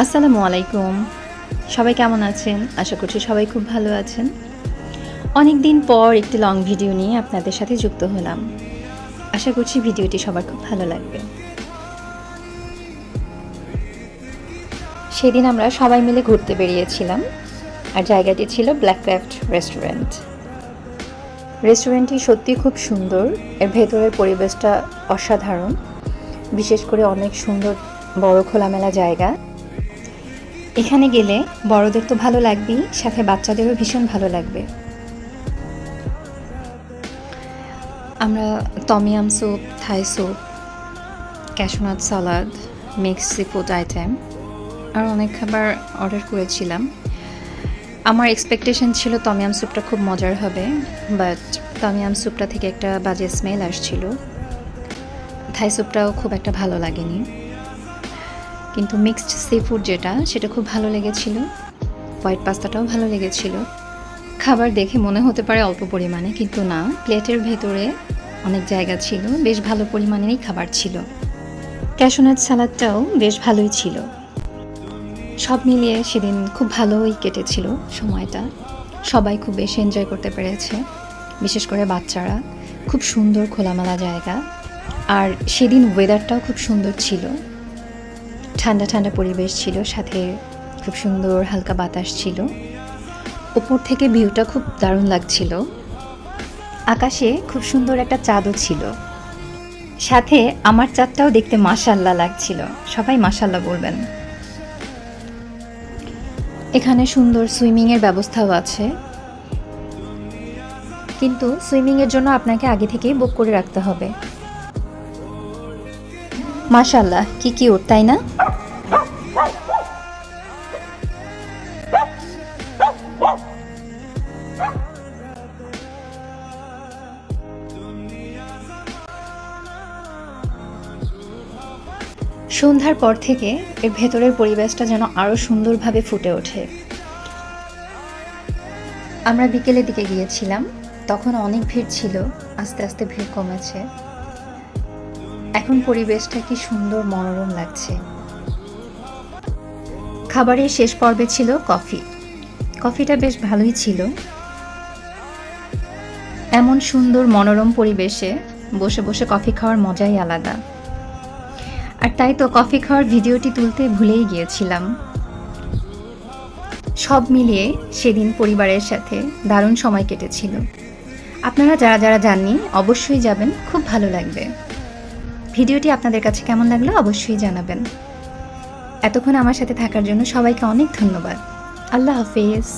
আসসালামু আলাইকুম। সবাই কেমন আছেন? আশা করছি সবাই খুব ভালো আছেন। অনেক দিন পর একটি লং ভিডিও নিয়ে আপনাদের সাথে যুক্ত হলাম। আশা করছি ভিডিওটি সবার খুব ভালো লাগবে। সেদিন আমরা সবাই মিলে ঘুরতে বেরিয়েছিলাম আর জায়গাটি ছিল ব্ল্যাক ক্রাফট রেস্টুরেন্ট রেস্টুরেন্টটি সত্যি খুব সুন্দর। এর ভেতরের পরিবেশটা অসাধারণ। বিশেষ করে অনেক সুন্দর বড় খোলামেলা জায়গা। এখানে গেলে বড়দের তো ভালো লাগবেই, সাথে বাচ্চাদেরও ভীষণ ভালো লাগবে। আমরা tom yum soup, Thai soup, cashew nut salad mix seafood item, আর অনেক খাবার অর্ডার করেছিলাম। আমার এক্সপেকটেশন ছিল টমিয়াম স্যুপটা খুব মজার হবে, বাট টমিয়াম স্যুপটা থেকে একটা বাজে স্মেল আসছিল। থাই স্যুপটাও খুব একটা ভালো লাগেনি। কিন্তু মিক্সড সি ফুড যেটা, সেটা খুব ভালো লেগেছিল। হোয়াইট পাস্তাটাও ভালো লেগেছিল। খাবার দেখে মনে হতে পারে অল্প পরিমাণে, কিন্তু না। প্লেটের ভেতরে অনেক জায়গা ছিল, বেশ ভালো পরিমাণেরই খাবার ছিল। ক্যাশোনাট সালাদটাও বেশ ভালোই ছিল। সব মিলিয়ে সেদিন খুব ভালোই কেটেছিল সময়টা। সবাই খুব বেশি এনজয় করতে পেরেছে। বিশেষ করে বাচ্চারা। খুব সুন্দর খোলামেলা জায়গা। আর সেদিন ওয়েদারটাও খুব সুন্দর ছিল। ঠান্ডা ঠান্ডা পরিবেশ ছিল, সাথে খুব সুন্দর হালকা বাতাস ছিল। উপর থেকে ভিউটা খুব দারুণ লাগছিল। আকাশে খুব সুন্দর একটা চাঁদও ছিল। সাথে আমার চাঁদটাও দেখতে মাসাল্লাহ লাগছিল। সবাই মাসাল্লাহ বলবেন। এখানে সুন্দর সুইমিংয়ের ব্যবস্থাও আছে। কিন্তু সুইমিংয়ের জন্য আপনাকে আগে থেকেই বুক করে রাখতে হবে। মাশাল্লাহ কি কি ওর তাই না? সন্ধ্যার পর থেকে এর ভেতরের পরিবেশটা যেন আরও সুন্দরভাবে ফুটে ওঠে। আমরা বিকেলের দিকে গিয়েছিলাম, তখন অনেক ভিড় ছিল, আস্তে আস্তে ভিড় কমেছে। এখন পরিবেশটা কি সুন্দর মনোরম লাগছে। খাবারের শেষ পর্বে ছিল কফি। কফিটা বেশ ভালোই ছিল। এমন সুন্দর মনোরম পরিবেশে বসে বসে কফি খাওয়ার মজাই আলাদা। আর তাই তো কফি খাওয়ার ভিডিওটি তুলতে ভুলেই গিয়েছিলাম। সব মিলিয়ে সেদিন পরিবারের সাথে দারুণ সময় কেটেছিল। আপনারা যারা যারা যাননি অবশ্যই যাবেন, খুব ভালো লাগবে। ভিডিওটি আপনাদের কাছে কেমন লাগল, অবশ্যই জানাবেন। এতক্ষণ আমার সাথে থাকার জন্য সবাইকে অনেক ধন্যবাদ। আল্লাহ হাফেজ।